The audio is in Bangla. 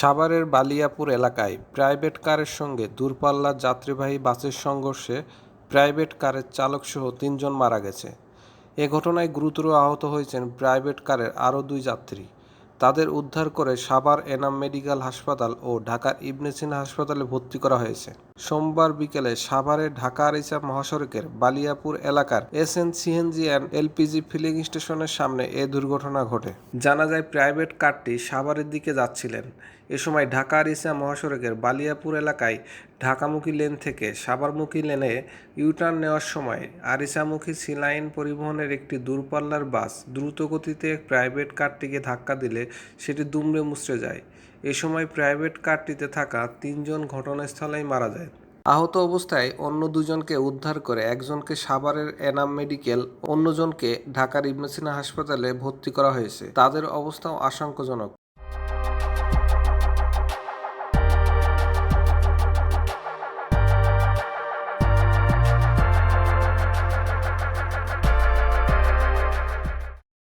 সাভারের বালিয়াপুর এলাকায় প্রাইভেট কারের সঙ্গে দূরপাল্লার যাত্রীবাহী বাসের সংঘর্ষে প্রাইভেট কারের চালকসহ তিনজন মারা গেছে। এ ঘটনায় গুরুতর আহত হয়েছেন প্রাইভেট কারের আরও দুই যাত্রী। তাদের উদ্ধার করে সাভার এনাম মেডিকেল হাসপাতাল ও ঢাকার ইবনে সিনা হাসপাতালে ভর্তি করা হয়েছে। সোমবার বিকেলে সাভারে ঢাকা আরিচা মহাসড়কের বালিয়াপুর এলাকার S N CNG and LPG filling station সামনে এ দুর্ঘটনা ঘটে। জানা যায়, প্রাইভেট কারটি সাভারের দিকে যাচ্ছিলেন। এ সময় ঢাকা আরিচা মহাসড়কের বালিয়াপুর এলাকায় ঢাকামুখী লেন থেকে সাভারমুখী লেনে ইউটার্ন নেওয়ার সময় আরিচামুখী সিলাইন পরিবহনের একটি দূরপাল্লার বাস দ্রুত গতিতে প্রাইভেট কারটিকে ধাক্কা দিলে সেটি দুমড়ে মুচড়ে যায়। এ সময় প্রাইভেট কারটিতে থাকা তিনজন ঘটনাস্থলেই মারা যায়। আহত অবস্থায় অন্য দুজনকে উদ্ধার করে একজনকে সাভারের এনাম মেডিকেল, অন্যজনকে ঢাকার ইবনে হাসপাতালে ভর্তি করা হয়েছে। তাদের অবস্থাও আশঙ্কাজনক।